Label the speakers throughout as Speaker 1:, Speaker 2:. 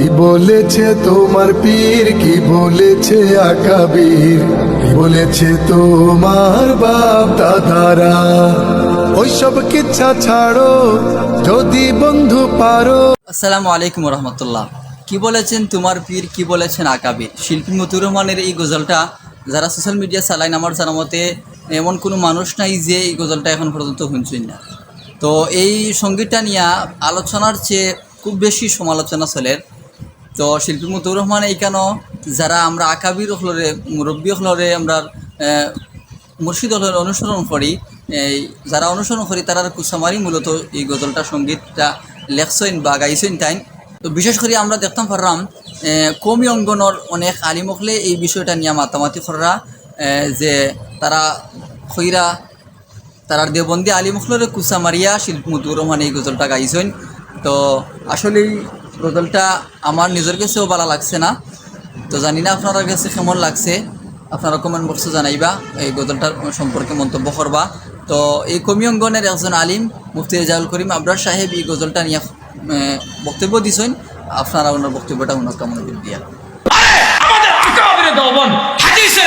Speaker 1: কি বলেছে তোমার পীর? কি বলেছে আকাবির কি বলেছে তোমার বাপ দাদারা? ওইসব কিচ্ছা ছাড়ো, যদি বন্ধু পারো।
Speaker 2: আসসালামু আলাইকুম রহমতুল্লাহ। কি বলেছেন তোমার পীর? কি বলেছেন আকাবির শিল্পী মতুর রহমানের এই গজলটা যারা সোশ্যাল মিডিয়া চালায় আমার জানা মতে এমন কোনো মানুষ নাই যে এই গজলটা এখন পর্যন্ত শুনছেন না। তো এই সঙ্গীতটা নিয়ে আলোচনার চেয়ে খুব বেশি সমালোচনা চলে তো শিল্পী মতুর রহমান এইখানো যারা আমরা আকাবির হলরে, মুরব্বী হলরে আমরা মুর্শিদ হলের অনুসরণ করি, এই, যারা অনুসরণ করি, তারা কুসামারি মূলত এই গজলটা, সঙ্গীতটা লেখছেন বা গাইছেন তাই। তো বিশেষ করে আমরা দেখতাম পারলাম কমি অঙ্গনের অনেক আলিমকলে এই বিষয়টা নিয়ে মাতামাতি করা যে তারা খৈরা তারার দেবন্দি আলিমুখলরে কুসা মারিয়া শিল্প মুতুর রহমান এই গজলটা গাইছেন। তো আসলেই গজলটা আমার নিজের কাছেও ভালো লাগছে না। তো জানি না আপনার কাছে কেমন লাগছে। আপনারা কমেন্ট বক্সে জানাইবা, এই গজলটার সম্পর্কে মন্তব্য করবা। তো এই কমি অঙ্গনের একজন আলিম, মুফতি রেজাউল করিম আবরার সাহেব এই গজলটা নিয়ে বক্তব্য দিছেন। আপনারা ওনার বক্তব্যটা ওনার কেমন দিয়া।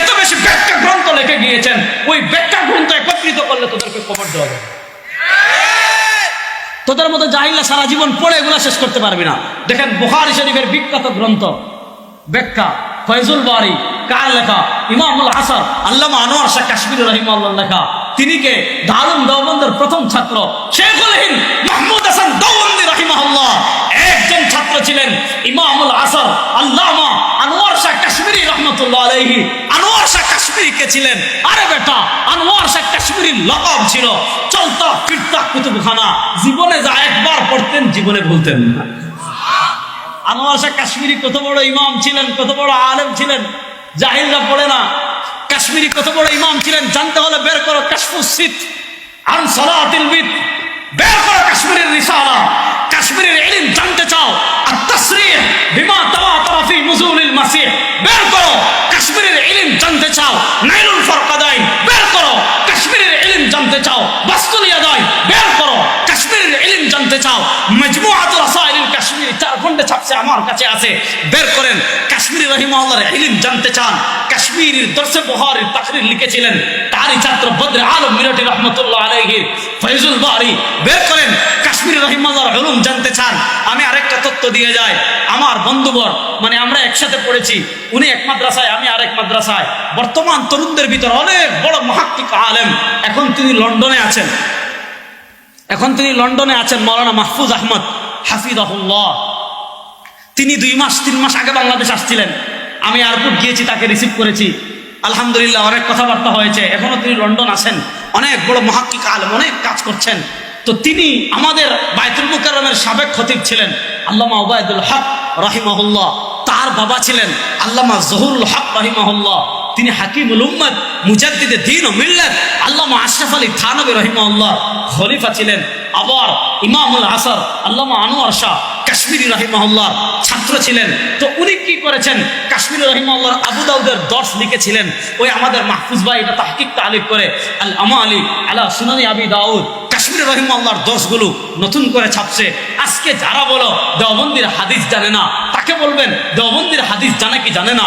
Speaker 3: এত বেশি ব্যাখ্যা গ্রন্থ লিখে গিয়েছেন। ওই ব্যাখ্যা গ্রন্থ একত্রিত করলে তোদেরকে কবর দেওয়া যাবে। তোদের মতো জাহিল্লা সারা জীবন পড়ে এগুলা শেষ করতে পারবি না। দেখেন বুখারি শরীফের বিখ্যাত গ্রন্থ, ব্যাখ্যা, ফয়জুল বাড়ি কার লেখা? ইমামুল হাসান, আল্লামা আনোয়ার শাহ কাশ্মীর রহিমাল্লাহ লেখা। তিনি কে? দারুণ দেওবন্দের প্রথম ছাত্র, শেখুল হিন্দ মাহমুদ হাসান একজন ছাত্র ছিলেন ইমামুল আসর আল্লামা আনোয়ার শাহ কাশ্মীরি রহমতুল্লাহ আলাইহি। আনোয়ার শাহ কাশ্মীরি কে ছিলেন? আরে বেটা, আনোয়ার কাশ্মীরির লকব ছিল। চলতা ফিরতা কুতুবখানা। জীবনে যা একবার পড়তেন, জীবনে ভুলতেন না। আনোয়ার শাহ কাশ্মীরি কত বড় ইমাম ছিলেন, কত বড় আলেম ছিলেন, জাহিলরা পড়ে না। কাশ্মীরি কত বড় ইমাম ছিলেন, জানতে হলে বের করো কাশফুসিত আন সালাতিলবিদ বের করো কাশ্মীরের রিসালা। কাশ্মীরের ইলম জানতে চাও। আর তাসরিহ বিমা তাওয়াতারা ফি নুজুলিল বের করো কাশ্মীরের ইলম জানতে চাও। নাইলুল খন্ডে ছাপছে আমার কাছে আছে। বের করেন। কাশ্মীরি রহিমাল্লাহর ইলম জানতে চান। কাশ্মীরের দর্শে বহারের তাকরির লিখেছিলেন তারই ছাত্র বদ্রে আলম মিরটি রহমতুল্লাহ আলাইহি, ফয়জুল বারি। বের করেন। কাশ্মীরি রহিমাল্লাহর উলুম জানতে চান। আমি আরেকটা তথ্য দিয়ে যাই। আমার বন্ধুবর মানে আমরা একসাথে পড়েছি, উনি এক মাদ্রাসায়, আমি আরেক মাদ্রাসায়। বর্তমান তরুণদের ভিতর অনেক বড় মহাত্মিক আলেম। এখন তিনি লন্ডনে আছেন। এখন তিনি লন্ডনে আছেন, মৌলানা মাহফুজ আহমদ, হাফিজাহুল্লাহ। তিনি দুই মাস, তিন মাস আগে বাংলাদেশ আসছিলেন। আমি এয়ারপোর্ট গিয়েছি, তাকে রিসিভ করেছি। আলহামদুলিল্লাহ অনেক কথাবার্তা হয়েছে। এখনও তিনি লন্ডন আছেন। অনেক বড় মহাক্কিক আলম, অনেক কাজ করছেন। তো তিনি আমাদের বায়তুল মুকাররমের সাবেক খতিব ছিলেন, আল্লামা ওবায়দুল হক রহিমাহুল্লাহ। তার বাবা ছিলেন আল্লামা জহুরুল হক রহিমাহুল্লাহ। তিনি হাকিমুল উম্মদ মুজাদ্দিদে দিন ও মিল্লাত, আল্লামা আশরাফ আলী থানবী রহিমাহুল্লাহ খলিফা ছিলেন। আবার ইমামুল আসর, আল্লামা আনোয়ার শাহ কাশ্মীরি রহিমহল্লার ছাত্র ছিলেন। তো উনি কি করেছেন? কাশ্মীরি রহিমহল্লার আবু দাউদের দর্শ লিখেছিলেন। ওই আমাদের মাহফুজ ভাই এটা তাহকিক তালিক করে। আল আমা আলী আলা সুনানি আবি দাউদ। কাশ্মীর রহিম আল্লাহর দোষগুলো নতুন করে ছাপছে। আজকে যারা বলো, দেওবন্দির হাদিস জানে না। তাকে বলবেন, দেওবন্দির হাদিস জানে কি জানে না?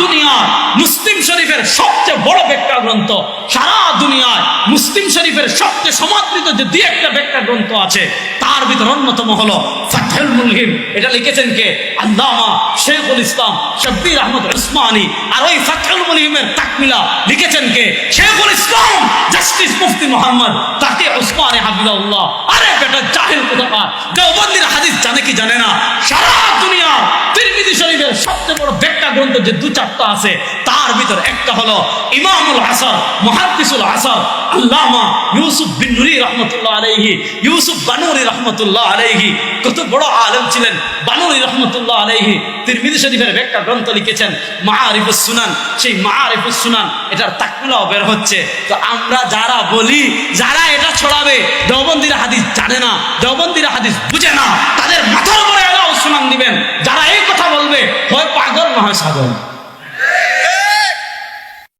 Speaker 3: দুনিয়ার মুসলিম শরীফের সবচেয়ে বড় ব্যাখ্যা গ্রন্থ। সারা দুনিয়ায় মুসলিম শরীফের সবচেয়ে সমাদৃত যে দুই একটা ব্যাখ্যা গ্রন্থ আছে, তার ভিতর অন্যতম ফাতহুল মুলহিম। এটা লিখেছেন কে? আল্লামা শেখুল ইসলাম শব্বির আহমদ উসমানী। আর ওই ফাতহুল মুলহিমের তাকমিলা লিখেছেন কে? শেখুল ইসলাম জাস্টিস মুফতি মোহাম্মদ তাকে আরে বেটা, জাহিল কোথাকার? দেওবন্দির হাদিস জানে কি জানে না? সারা দুনিয়া তিরমিজি শরীফের সবচেয়ে বড় গ্রন্থ যে দু চারটা আছে, তার ভিতর একটা হলো ইমামুল হাসান, মুহাদ্দিসুল হাসান, আল্লামা ইউসুফ বিন রহমতুল্লাহ আলাইহি, ইউসুফ বানুরি রহমতুল্লাহ আলাইহি, কত বড় আলেম ছিলেন বানুরি রহমতুল্লাহ আলাইহি, তিরমিজি শরীফের ব্যাখ্যা গ্রন্থ লিখেছেন, মাআরিফুস সুনান, সেই মাআরিফুস সুনান, এটার তাকমিলাও বের হচ্ছে। তো আমরা যারা বলি, যারা এটা ছড়াবে, দেওবন্দির হাদিস জানে না, দেওবন্দিরা হাদিস বুঝে না, তাদের মাথার উপরে এলাও সুনাম দিবেন যারা এই কথা বলবে হয় পাগল না হয় সাগর